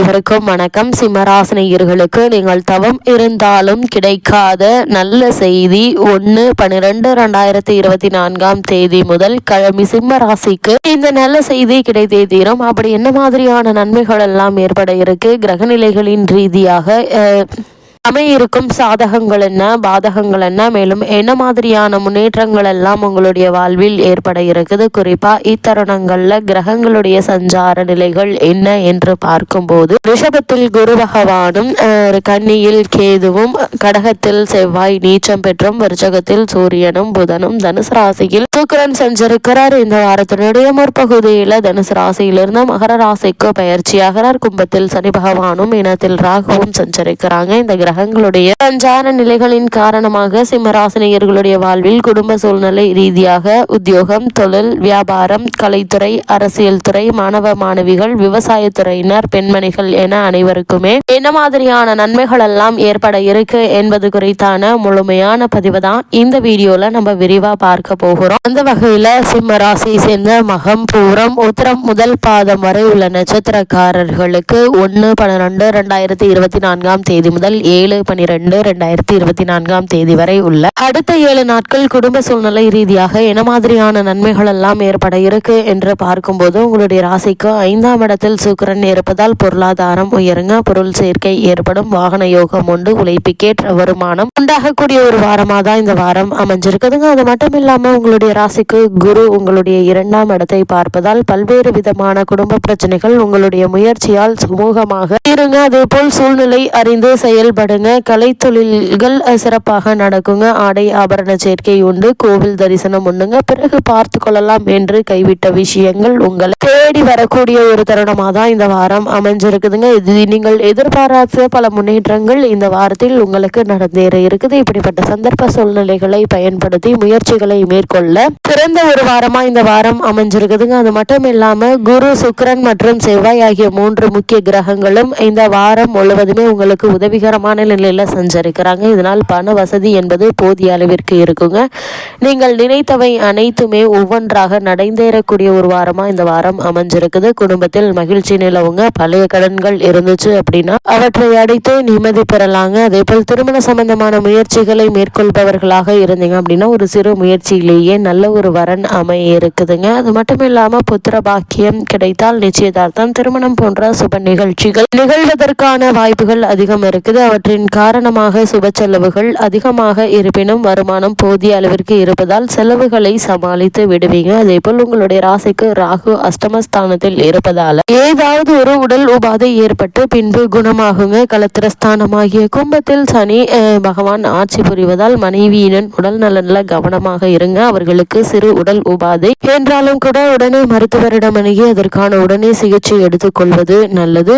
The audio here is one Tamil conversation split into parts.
இவருக்கும் வணக்கம். சிம்மராசினியர்களுக்கு நீங்கள் தவம் இருந்தாலும் கிடைக்காத நல்ல செய்தி ஒன்று பன்னிரெண்டு ரெண்டாயிரத்தி இருபத்தி நான்காம் தேதி முதல் கிழமை சிம்ம ராசிக்கு இந்த நல்ல செய்தி கிடைத்தே தீரும். அப்படி என்ன மாதிரியான நன்மைகள் எல்லாம் ஏற்பட இருக்கு? கிரகநிலைகளின் ரீதியாக அமையிருக்கும் சாதகங்கள் என்ன பாதகங்கள் என்ன? மேலும் என்ன மாதிரியான முன்னேற்றங்கள் எல்லாம் உங்களுடைய வாழ்வில் ஏற்பட இருக்குது? குறிப்பா இத்தருணங்கள்ல கிரகங்களுடைய சஞ்சார நிலைகள் என்ன என்று பார்க்கும்போது ரிஷபத்தில் குரு பகவானும் கன்னியில் கேதுவும் கடகத்தில் செவ்வாய் நீச்சம் பெற்றும் விருச்சகத்தில் சூரியனும் புதனும் தனுசு ராசியில் சுக்கரன் செஞ்சிருக்கிறார். இந்த வாரத்தினுடைய முற்பகுதியில தனுசு ராசியிலிருந்து மகர ராசிக்கு பயிற்சியாகிறார் கும்பத்தில் சனி பகவானும் இனத்தில் ராகுவும் சஞ்சரிக்கிறாங்க. இந்த கிரக கிரகங்களுடைய சஞ்சார நிலைகளின் காரணமாக சிம்மராசினியர்களுடைய வாழ்வில் குடும்ப சூழ்நிலை ரீதியாக உத்தியோகம் தொழில் வியாபாரம் கலைத்துறை அரசியல் துறை மாணவ மாணவிகள் விவசாயத்துறையினர் பெண்மணிகள் என அனைவருக்குமே என்ன மாதிரியான நன்மைகள் எல்லாம் ஏற்பட இருக்கு என்பது குறித்தான முழுமையான பதிவு தான் இந்த வீடியோல நம்ம விரிவா பார்க்க போகிறோம். அந்த வகையில சிம்ம ராசியை சேர்ந்த மகம் பூரம் உத்தரம் முதல் பாதம் வரை உள்ள நட்சத்திரக்காரர்களுக்கு ஒன்னு பன்னிரண்டு ரெண்டாயிரத்தி இருபத்தி நான்காம் தேதி முதல் ஏழு ஏழு பனிரெண்டு ரெண்டாயிரத்தி இருபத்தி நான்காம் தேதி வரை உள்ள அடுத்த ஏழு நாட்கள் குடும்ப சூழ்நிலை ரீதியாக என்ன மாதிரியான நன்மைகள் எல்லாம் ஏற்பட இருக்கு என்று பார்க்கும்போது உங்களுடைய ராசிக்கு ஐந்தாம் இடத்தில் சுக்கரன் இருப்பதால் பொருளாதாரம் உயருங்க பொருள் சேர்க்கை ஏற்படும் வாகன யோகம் உண்டு உழைப்புக்கேற்ற வருமானம் உண்டாகக்கூடிய ஒரு வாரமாக தான் இந்த வாரம் அமைஞ்சிருக்குதுங்க. அது மட்டும் இல்லாம உங்களுடைய ராசிக்கு குரு உங்களுடைய இரண்டாம் இடத்தை பார்ப்பதால் பல்வேறு விதமான குடும்ப பிரச்சனைகள் உங்களுடைய முயற்சியால் சுமூகமாக இருங்க. அதே போல் சூழ்நிலை அறிந்து செயல்பட பாருங்க. கலைத்தொழில்கள் சிறப்பாக நடக்குங்க. ஆடை ஆபரண சேர்க்கை உண்டு. கோவில் தரிசனம் உண்டுங்க. பிறகு பார்த்து கொள்ளலாம் என்று கைவிட்ட விஷயங்கள் உங்களை தேடி வரக்கூடிய ஒரு தருணமாக தான் இந்த வாரம் அமைஞ்சிருக்குதுங்க. இது நீங்கள் எதிர்பாராத பல முன்னேற்றங்கள் இந்த வாரத்தில் உங்களுக்கு நடந்தேற இருக்குது. இப்படிப்பட்ட சந்தர்ப்ப சூழ்நிலைகளை பயன்படுத்தி முயற்சிகளை மேற்கொள்ள சிறந்த ஒரு வாரமா இந்த வாரம் அமைஞ்சிருக்குதுங்க. அது மட்டும் இல்லாம குரு சுக்கரன் மற்றும் செவ்வாய் ஆகிய மூன்று முக்கிய கிரகங்களும் இந்த வாரம் முழுவதுமே உங்களுக்கு உதவிகரமான நிலையில் சஞ்சரிக்கிறாங்க. இதனால் பண வசதி என்பது போதிய அளவிற்கு இருக்குங்க. நீங்கள் நினைத்தவை அனைத்துமே ஒவ்வொன்றாக நடைந்தேறக்கூடிய ஒரு வாரமாக இந்த வாரம் அமைஞ்சிருக்குது. குடும்பத்தில் மகிழ்ச்சி நிலவுங்க. பழைய கடன்கள் இருந்துச்சு அப்படின்னா அவற்றை அடைத்து நிம்மதி பெறலாங்க. அதே போல் திருமண சம்பந்தமான முயற்சிகளை மேற்கொள்பவர்களாக இருந்தீங்க அப்படின்னா ஒரு சிறு முயற்சியிலேயே நல்ல ஒரு வரன் அமைய இருக்குதுங்க அது மட்டும் இல்லாம புத்திர பாக்கியம் கிடைத்தால் நிச்சயதார்த்தம் திருமணம் போன்ற சுப நிகழ்ச்சிகள் நிகழ்வதற்கான வாய்ப்புகள் அதிகம் இருக்குது. அவற்றை இவற்றின் காரணமாக சுப செலவுகள் அதிகமாக இருப்பினும் வருமானம் போதிய அளவிற்கு இருப்பதால் செலவுகளை சமாளித்து விடுவீங்க. அதே போல் உங்களுடைய ராசிக்கு ராகு அஷ்டமஸ்தானத்தில் இருப்பதால ஏதாவது ஒரு உடல் உபாதை ஏற்பட்டு பின்பு குணமாகுங்க. கலத்திரஸ்தானமாகிய கும்பத்தில் சனி பகவான் ஆட்சி புரிவதால் மனைவியினன் உடல் நலன்ல கவனமாக இருங்க. அவர்களுக்கு சிறு உடல் உபாதை என்றாலும் கூட உடனே மருத்துவரிடம் அணுகி அதற்கான உடனே சிகிச்சை எடுத்துக்கொள்வது நல்லது.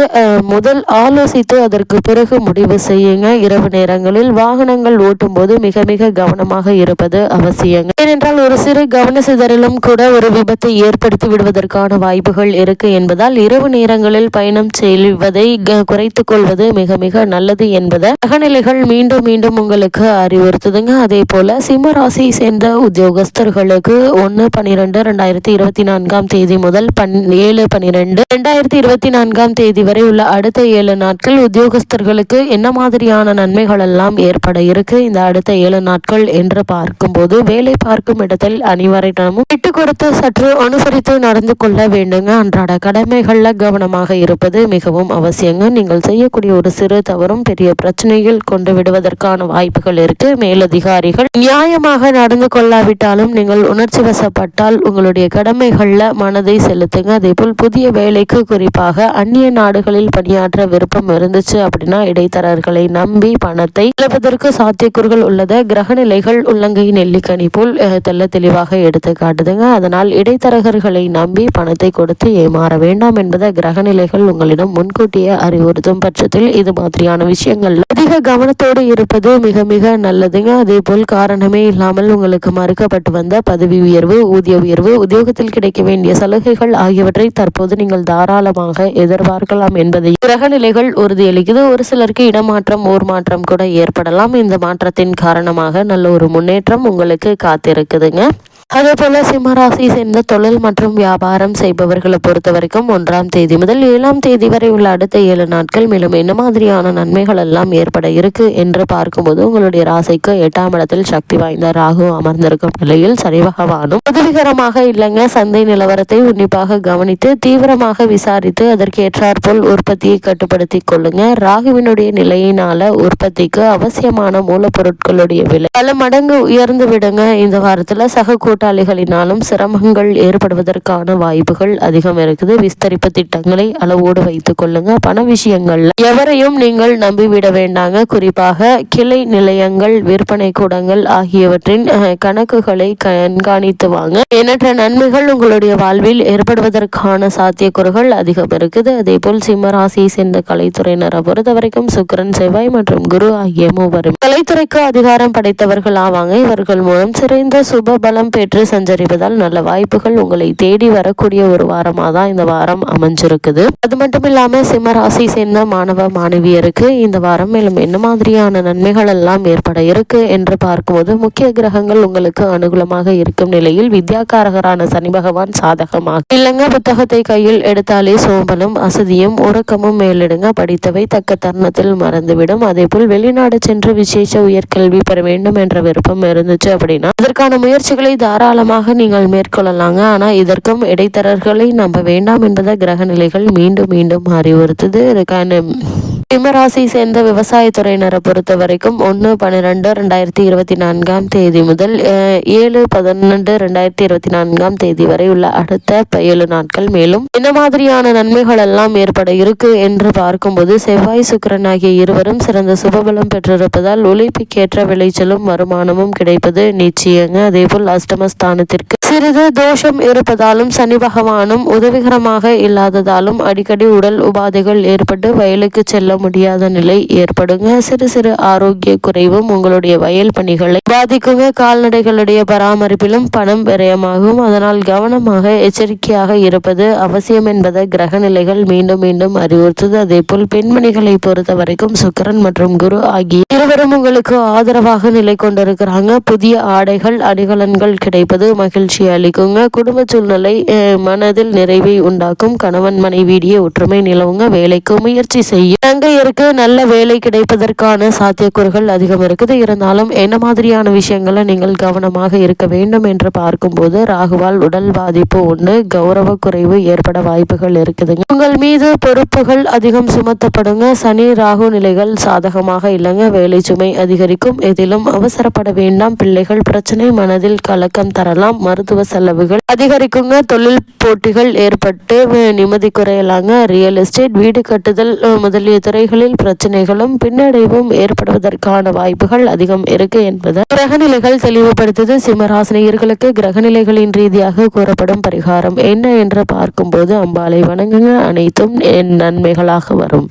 முதல் ஆலோசித்து அதற்கு பிறகு முடிவு செய்ய செய்யுங்க. இரவு நேரங்களில் வாகனங்கள் ஓட்டும் போது மிக மிக கவனமாக இருப்பது அவசியம் ஏனென்றால் ஒரு சிறு கவன சிதறலும் கூட ஒரு விபத்தை ஏற்படுத்தி விடுவதற்கான வாய்ப்புகள் இருக்கு என்பதால் இரவு நேரங்களில் பயணம் செய்வதை குறைத்துக் கொள்வது மிக மிக நல்லது என்பதை அகநிலைகள் மீண்டும் மீண்டும் உங்களுக்கு அறிவுறுத்துதுங்க. அதே போல சிம்ம ராசியை சேர்ந்த உத்தியோகஸ்தர்களுக்கு ஒன்னு பனிரெண்டு ரெண்டாயிரத்தி இருபத்தி நான்காம் தேதி முதல் பன் ஏழு பனிரெண்டு ரெண்டாயிரத்தி இருபத்தி நான்காம் தேதி வரை உள்ள அடுத்த ஏழு நாட்கள் உத்தியோகஸ்தர்களுக்கு என்ன மாதிரியான நன்மைகள் எல்லாம் ஏற்பட இருக்கு. இந்த அடுத்த ஏழு நாட்கள் என்று பார்க்கும்போது வேலை பார்க்கும் இடத்தில் அனைவரிடமும் விட்டு கொடுத்து சற்று அனுசரித்து நடந்து கொள்ள வேண்டுங்க. அன்றாட கடமைகள்ல கவனமாக இருப்பது மிகவும் அவசியங்க. நீங்கள் செய்யக்கூடிய ஒரு சிறு தவறும் பெரிய பிரச்சனையில் கொண்டு விடுவதற்கான வாய்ப்புகள் இருக்கு. மேலதிகாரிகள் நியாயமாக நடந்து கொள்ளாவிட்டாலும் நீங்கள் உணர்ச்சி வசப்பட்டால் உங்களுடைய கடமைகள்ல மனதை செலுத்துங்க. அதே போல் புதிய வேலைக்கு குறிப்பாக அந்நிய நாடுகளில் பணியாற்ற விருப்பம் இருந்துச்சு அப்படின்னா இடைத்தரர்களை நம்பி பணத்தை இழப்பதற்கு சாத்தியக்கூறுகள் உள்ளத. கிரகநிலைகள் உள்ளங்கை நெல்லிக்கனி போல் தெல்ல தெளிவாக எடுத்து காட்டுதுங்க. அதனால் இடைத்தரகர்களை நம்பி பணத்தை கொடுத்து ஏமாற வேண்டாம் என்பதை கிரகநிலைகள் உங்களிடம் முன்கூட்டியே அறிவுறுத்தும் பட்சத்தில் இது மாதிரியான விஷயங்கள். அதிக கவனத்தோடு இருப்பது மிக மிக நல்லதுங்க. அதே போல் காரணமே இல்லாமல் உங்களுக்கு மறுக்கப்பட்டு வந்த பதவி உயர்வு ஊதிய உயர்வு உத்தியோகத்தில் கிடைக்க வேண்டிய சலுகைகள் ஆகியவற்றை தற்போது நீங்கள் தாராளமாக எதிர்பார்க்கலாம் என்பதை கிரகநிலைகள் உறுதியளிக்குது. ஒரு சிலருக்கு இடமாற்ற மாற்றம் ஊர் மாற்றம் கூட ஏற்படலாம். இந்த மாற்றத்தின் காரணமாக நல்ல ஒரு முன்னேற்றம் உங்களுக்கு காத்திருக்குதுங்க. அதே போல சிம்மராசி சேர்ந்த தொழில் மற்றும் வியாபாரம் செய்பவர்களை பொறுத்த வரைக்கும் ஒன்றாம் தேதி முதல் ஏழாம் தேதி வரை உள்ள அடுத்த ஏழு நாட்கள் மேலும் என்ன மாதிரியான நன்மைகள் எல்லாம் ஏற்பட இருக்கு என்று பார்க்கும்போது உங்களுடைய ராசிக்கு எட்டாம் இடத்தில் சக்தி வாய்ந்த ராகு அமர்ந்திருக்கும் நிலையில் சனி பகவானும் உதவிகரமாக இல்லைங்க சந்தை நிலவரத்தை உன்னிப்பாக கவனித்து தீவிரமாக விசாரித்து அதற்கு ஏற்றாற்போல் உற்பத்தியை கட்டுப்படுத்தி கொள்ளுங்க. ராகுவினுடைய நிலையினால உற்பத்திக்கு அவசியமான மூலப்பொருட்களுடைய விலை பல மடங்கு உயர்ந்து விடுங்க. இந்த வாரத்துல சக கூட்டாளிகளினாலும் சிரமங்கள் ஏற்படுவதற்கான வாய்ப்புகள் அதிகம் இருக்குது. விஸ்தரிப்பு திட்டங்களை அளவோடு வைத்துக் கொள்ளுங்க. பண விஷயங்கள்ல எவரையும் நீங்கள் நம்பிவிட வேண்டாங்க. குறிப்பாக கிளை நிலையங்கள் விற்பனை கூடங்கள் ஆகியவற்றின் கணக்குகளை கண்காணித்து வாங்க. எண்ணற்ற நன்மைகள் உங்களுடைய வாழ்வில் ஏற்படுவதற்கான சாத்தியக்கூறுகள் அதிகம் இருக்குது. அதே போல் சிம்மராசியை சேர்ந்த கலைத்துறையினரை பொறுத்தவரைக்கும் சுக்கரன் செவ்வாய் மற்றும் குரு ஆகிய மூவரும். கலைத்துறைக்கு அதிகாரம் படைத்தவர்கள் ஆவாங்க இவர்கள் மூலம் சிறைந்த சுப பலம் பெற்று சஞ்சரிப்பதால் நல்ல வாய்ப்புகள் உங்களை தேடி வரக்கூடிய ஒரு வாரமாக தான் இந்த வாரம் அமைஞ்சிருக்குது. அது மட்டும் இல்லாமல் சிம்மராசி சேர்ந்த மாணவ மாணவியருக்கு இந்த வாரம் மேலும் என்ன மாதிரியான நன்மைகள் எல்லாம் ஏற்பட இருக்கு என்று பார்க்கும்போது முக்கிய கிரகங்கள் உங்களுக்கு அனுகூலமாக இருக்கும் நிலையில் வித்யாகாரகரான சனி பகவான் சாதகமாக. இல்லைங்க புத்தகத்தை கையில் எடுத்தாலே சோம்பலும் அசதியும் உறக்கமும் மேலிடுங்க. படித்தவை தக்க தருணத்தில் மறந்துவிடும். அதே போல் வெளிநாடு சென்று விசேஷ உயர்கல்வி பெற வேண்டும் என்ற விருப்பம் இருந்துச்சு அப்படின்னா அதற்கான முயற்சிகளை தாராளமாக நீங்கள் மேற்கொள்ளலாங்க. ஆனால் இதற்கும் இடைத்தரர்களை நம்ப வேண்டாம் என்பதை கிரக நிலைகள் மீண்டும் மீண்டும் அறிவுறுத்துது. இதுக்கான சிம்மராசி சேர்ந்த விவசாயத்துறையினரை பொறுத்த வரைக்கும் ஒன்று பன்னிரெண்டு ரெண்டாயிரத்தி இருபத்தி நான்காம் தேதி முதல் ஏழு பதினெண்டு ரெண்டாயிரத்தி இருபத்தி நான்காம் தேதி வரை உள்ள அடுத்த ஏழு நாட்கள் மேலும் என்ன மாதிரியான நன்மைகள் எல்லாம் ஏற்பட இருக்கு என்று பார்க்கும்போது செவ்வாய் சுக்கரன் ஆகிய இருவரும் சிறந்த சுபபலம் பெற்றிருப்பதால் உழைப்புக்கேற்ற விளைச்சலும் வருமானமும் கிடைப்பது நிச்சயங்க. அதேபோல் அஷ்டமஸ்தானத்திற்கு சிறிது தோஷம் இருப்பதாலும் சனி பகவானும் உதவிகரமாக இல்லாததாலும் அடிக்கடி உடல் உபாதைகள் ஏற்பட்டு வயலுக்கு செல்ல முடியாத நிலை ஏற்படுங்க. சிறு சிறு ஆரோக்கிய குறைவும் உங்களுடைய வயல் பணிகளை பாதிக்குங்க. கால்நடைகளுடைய பராமரிப்பிலும் பணம் விரயமாகும். அதனால் கவனமாக எச்சரிக்கையாக இருப்பது அவசியம் என்பதை கிரக நிலைகள் மீண்டும் மீண்டும் அறிவுறுத்தது. அதே போல் பெண்மணிகளை பொறுத்த வரைக்கும் சுக்கரன் மற்றும் குரு ஆகிய இருவரும் உங்களுக்கு ஆதரவாக நிலை கொண்டிருக்கிறாங்க. புதிய ஆடைகள் அணிகலன்கள் கிடைப்பது மகிழ்ச்சி அளிக்குங்க. குடும்ப சூழ்நிலை மனதில் நிறைவை உண்டாக்கும். கணவன் மனைவியிடையே ஒற்றுமை நிலவுங்க. வேலைக்கு முயற்சி செய்யும் தங்கையருக்கு நல்ல வேலை கிடைப்பதற்கான சாத்தியக்கூறுகள் அதிகம் இருக்குது. இருந்தாலும் என்ன மாதிரியான விஷயங்களை நீங்கள் கவனமாக இருக்க வேண்டும் என்று பார்க்கும்போது ராகுவால் உடல் பாதிப்பு ஒன்று கௌரவ குறைவு ஏற்பட வாய்ப்புகள் இருக்குதுங்க. உங்கள் மீது பொறுப்புகள் அதிகம் சுமத்தப்படுங்க. சனி ராகு நிலைகள் சாதகமாக இல்லைங்க. வேலை சுமை அதிகரிக்கும். எதிலும் அவசரப்பட வேண்டாம். பிள்ளைகள் பிரச்சனை மனதில் கலக்கம் தரலாம். மருத்துவ செலவுகள் அதிகரிக்குங்க. தொழில் போட்டிகள் ஏற்பட்டு நிம்மதி குறையலாங்க. ரியல் எஸ்டேட் வீடு கட்டுதல் முதலிய துறைகளில் பிரச்சனைகளும் பின்னடைவும் ஏற்படுவதற்கான வாய்ப்புகள் அதிகம் இருக்கு என்பது கிரகநிலைகள் தெளிவுபடுத்தது. சிம்மராசினியர்களுக்கு கிரகநிலைகளின் ரீதியாக கூறப்படும் பரிகாரம் என்ன என்று பார்க்கும்போது அம்பாலை வணங்குங்க. அனைத்தும் நன்மைகளாக வரும்.